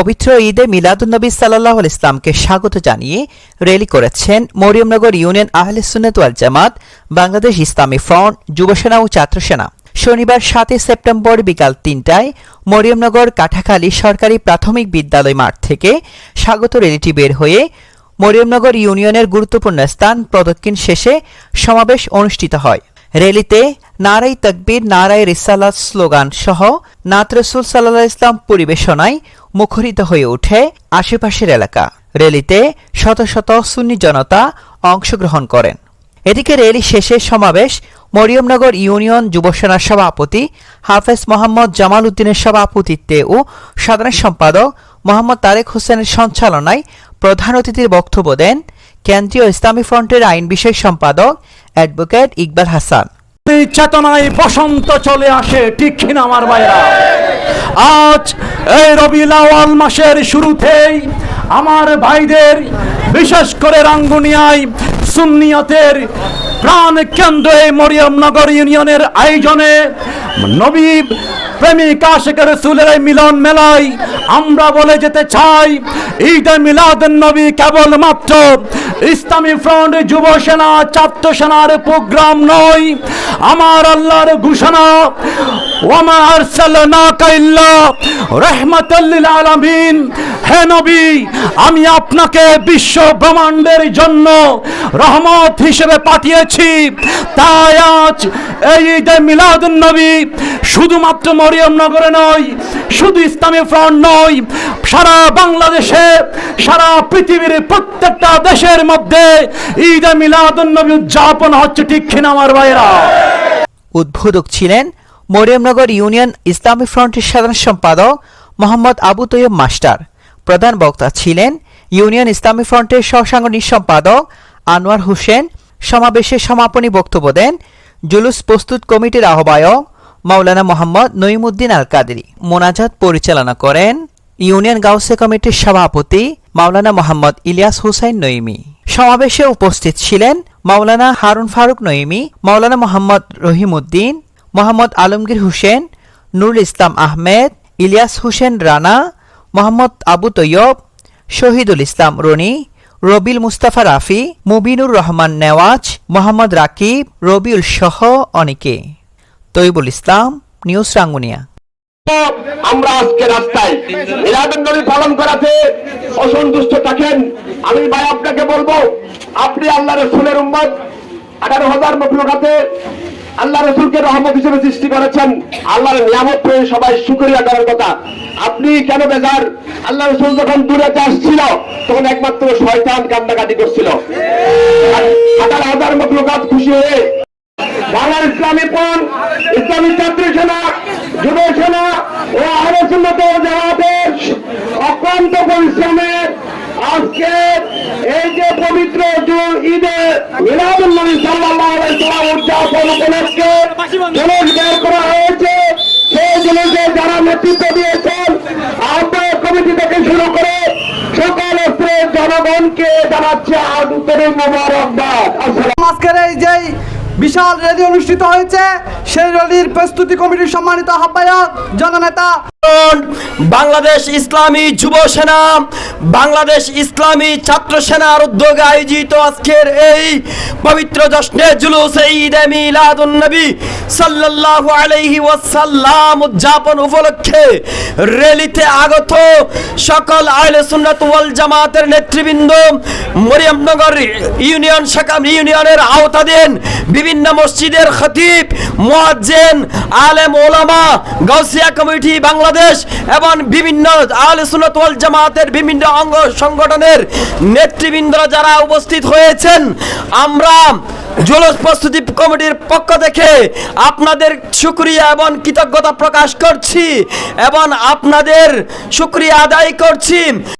পবিত্র ঈদে মিলাদুন্নবী সাল্লাহ ইসলামকে স্বাগত জানিয়ে র্যালি করেছেন মরিয়মনগর ইউনিয়ন আহলে সুন্নতওয়াল জামাত, বাংলাদেশ ইসলামী ফ্রন্ট, যুবসেনা ও ছাত্রসেনা। শনিবার সাতই সেপ্টেম্বর বিকাল তিনটায় মরিয়মনগর কাঠাখালী সরকারি প্রাথমিক বিদ্যালয় মাঠ থেকে স্বাগত র্যালিটি বের হয়ে মরিয়মনগর ইউনিয়নের গুরুত্বপূর্ণ স্থান প্রদক্ষিণ শেষে সমাবেশ অনুষ্ঠিত হয়। র্যালিতে নারাই তকবীর, নারাই রিসালাত স্লোগান সহ নাত রসুল ইসলাম পরিবেশনায় মুখরিত হয়ে ওঠে আশেপাশের এলাকা। র্যালিতে শত শত সুন্নি জনতা অংশগ্রহণ করেন। এদিকে র্যালি শেষে সমাবেশ মরিয়মনগর ইউনিয়ন যুবসেনার সভাপতি হাফেজ মোহাম্মদ জামাল উদ্দিনের সভাপতিত্বে ও সাধারণ সম্পাদক মোহাম্মদ তারেক হোসেনের সঞ্চালনায় প্রধান অতিথির বক্তব্য দেন কেন্দ্রীয় ইসলামী ফ্রন্টের আইন বিষয়ক সম্পাদক অ্যাডভোকেট ইকবাল হাসান। এই চেতনায় বসন্ত চলে আসে, ঠিক কিনা আমার ভাইরা? আজ এই রবি লাওয়াল মাসের শুরুতেই আমার ভাইদের, বিশেষ করে রাঙ্গুনিয়ায় সুন্নিয়তের প্রাণ কেন্দ্রে মরিয়মনগর ইউনিয়নের আয়োজনে নবী প্রেমিক আশেকের রসুলের মিলন মেলায় আমরা বলে যেতে চাই, ঈদে মিলাদ নবী কেবলমাত্র ইসলামী ফ্রন্ট যুব সেনা, ছাত্র সেনার প্রোগ্রাম নয়, আমার আল্লাহর ঘোষণা, ওয়ামা আরসালনাকা ইল্লা রাহমাতাল লিল আলামিন। হে নবী, আমি আপনাকে বিশ্ব ব্রহ্মাণ্ডের জন্য রহমত হিসেবে পাঠিয়েছি, তাই আজ এই ঈদে মিলাদুন নবী শুধুমাত্র মরিয়ম নগরে নয়, শুধু ইসলামী ফ্রন্ট নয়, সারা বাংলাদেশে, সারা পৃথিবীর প্রত্যেকটা দেশের মধ্যে ঈদে মিলাদুন নবী উদযাপন হচ্ছে ঠিক কিনা আমার ভাইরা উদ্বোধক ছিলেন মরিয়মনগর ইউনিয়ন ইসলামী ফ্রন্টের সাধারণ সম্পাদক মোহাম্মদ আবু তৈয়ব মাস্টার। প্রধান বক্তা ছিলেন ইউনিয়ন ইসলামী ফ্রন্টের সহসাংগঠনিক সম্পাদক আনোয়ার হোসেন। সমাবেশে সমাপনী বক্তব্য দেন জুলুস প্রস্তুত কমিটির আহ্বায়ক মাওলানা মোহাম্মদ নঈমুদ্দিন আল কাদেরি মোনাজাত পরিচালনা করেন ইউনিয়ন গাউসে কমিটির সভাপতি মাওলানা মোহাম্মদ ইলিয়াস হুসাইন নঈমি। সমাবেশে উপস্থিত ছিলেন মাওলানা হারুন ফারুক নঈমি, মাওলানা মোহাম্মদ রহিমউদ্দিন মোহাম্মদ আলমগীর হোসেন, নুরুল ইসলাম আহমেদ, ইলিয়াস হোসেন রানা, মোহাম্মদ আবু তৈয়ব, শহীদুল ইসলাম রনি, রবিল মুস্তাফা রাফি, মুবিনুর রহমান নেওয়াজ, মোহাম্মদ রাকিব, রবিউল সহ অনেকে। তৈবুল ইসলাম, নিউজ রাঙ্গুনিয়া। আমরা আজকে রাস্তায় মিলাদুন নবী পালন করাতে অসন্তুষ্ট থাকেন। আমি ভাই আপনাকে বলব, আপনি আল্লাহ রসুলের উম্মত। আঠারো হাজার মকলুকাতে আল্লাহ রসুলকে রহমত হিসেবে সৃষ্টি করেছেন। আল্লাহর নিয়ামত পেয়ে সবাই শুকরিয়া করার কথা। আপনি কেন বেজার? আল্লাহ রসুল যখন দূরে আসছিল, তখন একমাত্র শয়তান কান্দাকাটি করছিল। আঠারো হাজার মকলুকাত খুশি হয়ে বাংলার ইসলামী পণ ইসলামী ছাত্র সেনা, যুব সেনা ও আলোচনত জামাতের অক্লান্ত পরিশ্রমে আজকে এই যে পবিত্র ঈদে আলাইহি সাল্লাম উদযাপন উপলক্ষে জুলুস বের করা হয়েছে। সেই জুলুসে যারা নেতৃত্ব দিয়েছেন, আহ্বায়ক কমিটি থেকে শুরু করে সকল জনগণকে জানাচ্ছে আন্তরিক মোবারকবাদ। আজকের এই যেই বিশাল র্যালি অনুষ্ঠিত হয়েছে। সেই র্যালির প্রস্তুতি কমিটির সম্মানিত আহ্বায়ক জননেতা বাংলাদেশ ইসলামী যুব সেনা, বাংলাদেশ ইসলামী ছাত্র সেনার উদ্যোগে আয়োজিত আজকের এই পবিত্র জশ্নে জুলুস ঈদে মিলাদুন নবী সাল্লাল্লাহু আলাইহি ওয়াসাল্লাম উদযাপন উপলক্ষে র্যালিতে আগত সকল আহলে সুন্নাত ওয়াল জামাতের নেতৃবৃন্দ, মরিয়মনগর ইউনিয়ন শাখা ইউনিয়নের আওতাধীন বিভিন্ন মসজিদের খতিব, মুয়াজ্জিন, আলেম, ওলামা, গাউসিয়া কমিটি বাংলাদেশ এবং বিভিন্ন আহলে সুনত ওয়াল জামাতের বিভিন্ন অঙ্গ সংগঠনের নেতৃবৃন্দরা যারা উপস্থিত হয়েছেন, আমরা জলজ প্রস্তুতি কমিটির পক্ষ থেকে আপনাদের সুক্রিয়া এবং কৃতজ্ঞতা প্রকাশ করছি এবং আপনাদের সুক্রিয়া আদায় করছি।